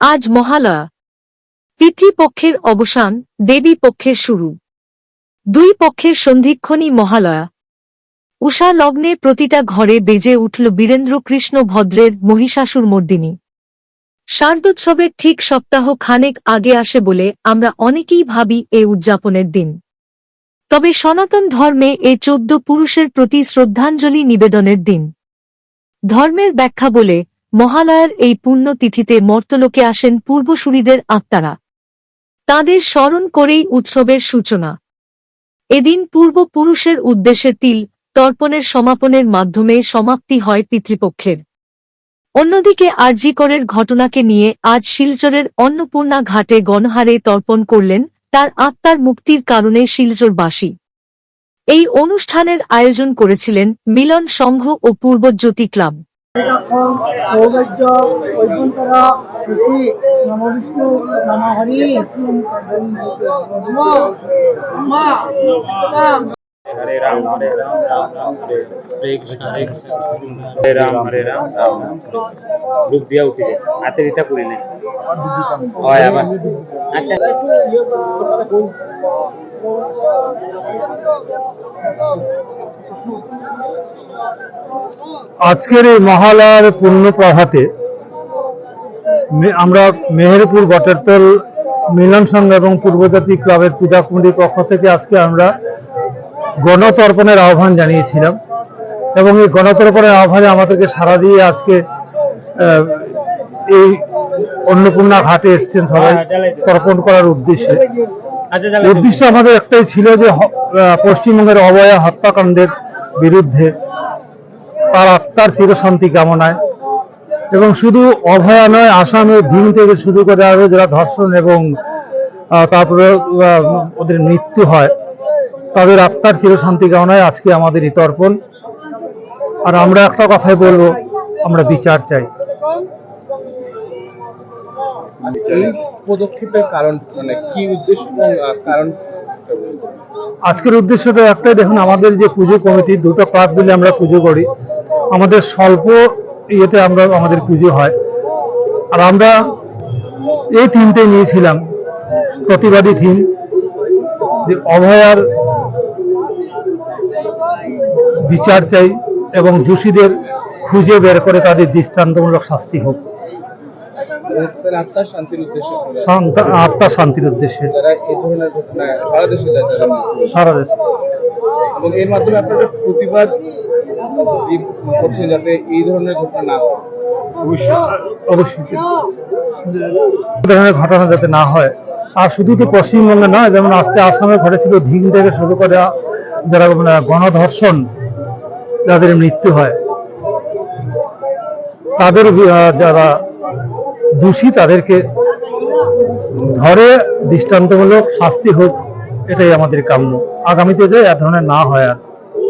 আজ মহালয়া। পিতৃপক্ষের অবসান, দেবী পক্ষের শুরু। দুই পক্ষের সন্ধিক্ষণই মহালয়া। উষা লগ্নে প্রতিটা ঘরে বেজে উঠল বীরেন্দ্রকৃষ্ণ ভদ্রের মহিষাসুর মর্দিনী। শারদোৎসবের ঠিক সপ্তাহ খানেক আগে আসে বলে আমরা অনেকেই ভাবি এ উদযাপনের দিন। তবে সনাতন ধর্মে এ চোদ্দ পুরুষের প্রতি শ্রদ্ধাঞ্জলি নিবেদনের দিন। ধর্মের ব্যাখ্যা বলে মহালয়ার এই পুণ্যতিথিতে মর্তলোকে আসেন পূর্বসূরীদের আত্মারা। তাঁদের স্মরণ করেই উৎসবের সূচনা। এদিন পূর্বপুরুষের উদ্দেশ্যে তিল তর্পণের সমাপনের মাধ্যমে সমাপ্তি হয় পিতৃপক্ষের। অন্যদিকে আরজিকরের ঘটনাকে নিয়ে আজ শিলচরের অন্নপূর্ণা ঘাটে গণহারে তর্পণ করলেন তার আত্মার মুক্তির কারণে শিলচরবাসী। এই অনুষ্ঠানের আয়োজন করেছিলেন মিলন সংঘ ও পূর্বজ্যোতি ক্লাব। সৌভাগ্য ঐশ্বন্তর শ্রুতি নমবিষ্ণু নমহরি হরে রাম হরে রাম রাম রাম হরে কৃষ্ণ হরে কৃষ্ণ। হরে রাম হরে রাম রাম রাম। রূপ দিয়া উঠিছে হাতে এটা করি নাই। হয় আবার। আচ্ছা।, আচ্ছা। আজকের এই মহালয়ার পূর্ণ প্রভাতে আমরা মেহেরপুর গটেরতল মিলন সংঘ এবং পূর্বজাতি ক্লাবের পূজা কমিটির পক্ষ থেকে আজকে আমরা গণতর্পণের আহ্বান জানিয়েছিলাম এবং এই গণতর্পণের আহ্বানে আমাদেরকে সাড়া দিয়ে আজকে এই অন্নপূর্ণা ঘাটে এসছেন সবাই তর্পণ করার উদ্দেশ্যে। আচ্ছা উদ্দেশ্য আমাদের একটাই ছিল যে পশ্চিমবঙ্গের অবয়া হত্যাকাণ্ডের বিরুদ্ধে আত্মার চিরশান্তি কামনায়। এবং শুধু অভয়া নয় আসামের ধিং থেকে শুরু করে আরও যারা ধর্ষণ এবং তারপরে ওদের মৃত্যু হয় তাদের আত্মার চিরশান্তি কামনায় আজকে আমাদের এই তর্পণ। আর আমরা একটা কথাই বলব আমরা বিচার চাই। এই পদক্ষেপের কারণ মানে কি উদ্দেশ্য কারণ? আজকের উদ্দেশ্যটা একটাই দেখুন আমাদের যে পুজো কমিটি দুটো ক্লাব মিলে আমরা পুজো করি। আমাদের স্বল্প ইয়েতে আমরা আমাদের পুজো হয়। আর আমরা এই থিমটাই নিয়েছিলাম প্রতিবাদী থিম যে অভয়ার বিচার চাই এবং দোষীদের খুঁজে বের করে তাদের দৃষ্টান্তমূলক শাস্তি হোক। আত্মা শান্তির উদ্দেশ্য সারা দেশে। সারা এবং এর মাধ্যমে আপনারা প্রতিবাদ করছেন যাতে এই ধরনের ঘটনা না হয়। অবশ্যই ধরনের ঘটনা যাতে না হয়। আর শুধু তো পশ্চিমবঙ্গে নয়, যেমন আজকে আসামে ঘটেছিল ধিং থেকে শুরু করে যারা মানে গণধর্ষণ, যাদের মৃত্যু হয়, তাদের যারা দোষী, তাদেরকে ধরে, দৃষ্টান্তমূলক শাস্তি হোক, এটাই আমাদের কাম্য। আগামীতে যে এক ধরনের না হয় আর।